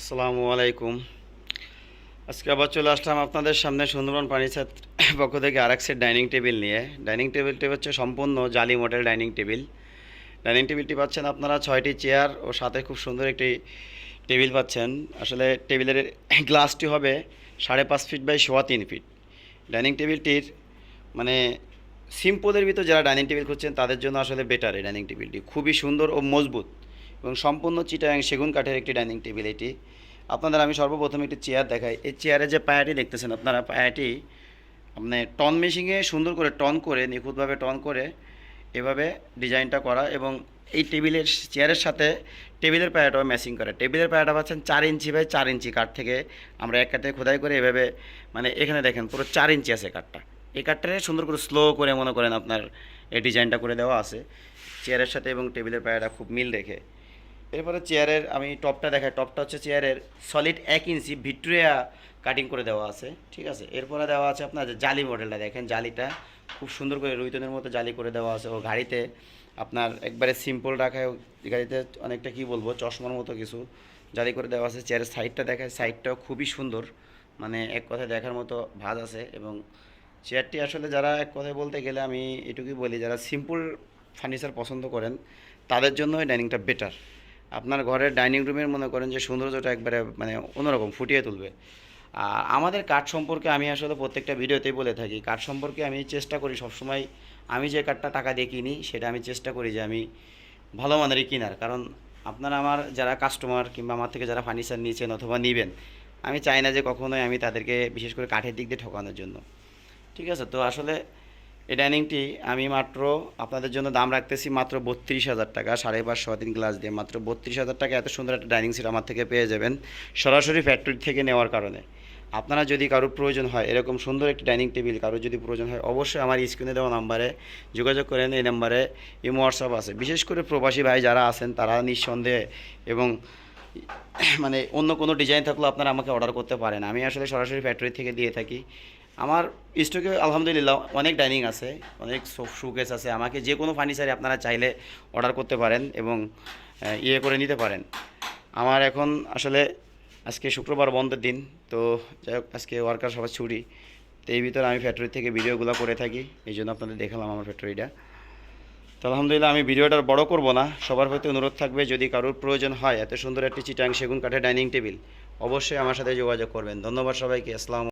আসসালামু আলাইকুম। আজকে আবার চলে আসলাম আপনাদের সামনে সুন্দরবন ফার্নিচার পক্ষ থেকে আরেক সেট ডাইনিং টেবিল নিয়ে। ডাইনিং টেবিলটি হচ্ছে সম্পূর্ণ জালি মডেল ডাইনিং টেবিল ডাইনিং টেবিলটি পাচ্ছেন আপনারা ছয়টি চেয়ার ও সাথে খুব সুন্দর একটি টেবিল পাচ্ছেন। আসলে টেবিলের গ্লাসটি হবে সাড়ে পাঁচ ফিট বাই সোয়া তিন ফিট ডাইনিং টেবিলটির মানে সিম্পলের ভিতর যারা ডাইনিং টেবিল খুঁজছেন, তাদের জন্য আসলে বেটার এই ডাইনিং টেবিলটি খুবই সুন্দর ও মজবুত। এবং সম্পূর্ণ চিটাং সেগুন কাঠের একটি ডাইনিং টেবিল এটি। আপনাদের আমি সর্বপ্রথম একটি চেয়ার দেখাই। এই চেয়ারের যে পায়াটি দেখতেছেন আপনারা, পায়াটি আপনি টন মেশিংয়ে সুন্দর করে টন করে, নিখুঁতভাবে টন করে এভাবে ডিজাইনটা করা এবং এই টেবিলের চেয়ারের সাথে টেবিলের পায়াটাও ম্যাচিং করা। টেবিলের পায়াটা পাচ্ছেন চার ইঞ্চি বাই চার ইঞ্চি কাঠ থেকে। আমরা এক কাঠে খোদাই করে এভাবে মানে এখানে দেখেন পুরো চার ইঞ্চি আছে কাঠটা। এই কাঠটারে সুন্দর করে স্লো করে মনে করেন আপনার এই ডিজাইনটা করে দেওয়া আছে। চেয়ারের সাথে এবং টেবিলের পায়াটা খুব মিল রেখে। এরপরে চেয়ারের, আমি টপটা দেখাই, টপটা হচ্ছে চেয়ারের সলিড এক ইঞ্চি ভিক্টোরিয়া কাটিং করে দেওয়া আছে, ঠিক আছে? এরপরে দেওয়া আছে আপনার জালি মডেলটা দেখেন জালিটা খুব সুন্দর করে রুইতনের মতো জালি করে দেওয়া আছে, ও গাড়িতে আপনার একবারে সিম্পল রাখায় গাড়িতে অনেকটা কি বলব, চশমার মতো কিছু জালি করে দেওয়া আছে, চেয়ারের সাইডটা দেখায় সাইডটাও খুবই সুন্দর মানে এক কথায় দেখার মতো ভাজ আছে এবং চেয়ারটি আসলে যারা এক কথায় বলতে গেলে আমি এটুকুই বলি, যারা সিম্পল ফার্নিচার পছন্দ করেন, তাদের জন্য এই ডাইনিংটা বেটার আপনার ঘরের ডাইনিং রুমের মনে করেন যে সৌন্দর্যটা একবারে মানে অন্যরকম, ফুটিয়ে তুলবে। আর আমাদের কাঠ সম্পর্কে আমি আসলে প্রত্যেকটা ভিডিওতেই বলে থাকি, কাঠ সম্পর্কে আমি চেষ্টা করি সবসময় আমি যে কাঠটা টাকা দিয়ে কিনি, সেটা আমি চেষ্টা করি যে আমি ভালো মানেরই কেনার। কারণ আপনারা আমার যারা কাস্টমার কিংবা আমার থেকে যারা ফার্নিচার নিয়েছেন অথবা নেবেন, আমি চাই না যে কখনোই আমি তাদেরকে বিশেষ করে কাঠের দিক দিয়ে ঠকানোর জন্য। ঠিক আছে? তো আসলে এই ডাইনিংটি আমি মাত্র আপনাদের জন্য দাম রাখতেছি মাত্র বত্রিশ হাজার টাকা। সাড়ে পাঁচ ছ তিন গ্লাস দিয়ে মাত্র বত্রিশ হাজার টাকা। এত সুন্দর একটা ডাইনিং সেট আমার থেকে পেয়ে যাবেন সরাসরি ফ্যাক্টরি থেকে নেওয়ার কারণে। আপনারা যদি কারোর প্রয়োজন হয়, এরকম সুন্দর একটি ডাইনিং টেবিল কারোর যদি প্রয়োজন হয়, অবশ্যই আমার স্ক্রিনে দেওয়া নাম্বারে যোগাযোগ করেন। এই নাম্বারে ইমো হোয়াটসঅ্যাপ আছে। বিশেষ করে প্রবাসী ভাই যারা আছেন, তারা নিঃসন্দেহে এবং মানে অন্য কোনো ডিজাইন থাকলেও আপনারা আমাকে অর্ডার করতে পারেন। আমি আসলে সরাসরি ফ্যাক্টরি থেকে দিয়ে থাকি। আমার স্টকে আলহামদুলিল্লাহ অনেক ডাইনিং আছে, অনেক শোকেস আছে। আমাকে যে কোনো ফার্নিচারে আপনারা চাইলে অর্ডার করতে পারেন এবং ইয়ে করে নিতে পারেন। আমার এখন আসলে আজকে শুক্রবার বন্ধের দিন, তো যাই হোক, আজকে ওয়ার্কার সবার ছুটি। তো এই ভিতরে আমি ফ্যাক্টরি থেকে ভিডিওগুলো করে থাকি। এই জন্য আপনাদের দেখালাম আমার ফ্যাক্টরিটা তো আলহামদুলিল্লাহ, আমি ভিডিওটা আর বড় করব না। সবার প্রতি অনুরোধ থাকবে, যদি কারোর প্রয়োজন হয়, এত সুন্দর একটি চিটাং সেগুন কাঠে ডাইনিং টেবিল, অবশ্যই আমার সাথে যোগাযোগ করবেন। ধন্যবাদ সবাইকে, আসসালাম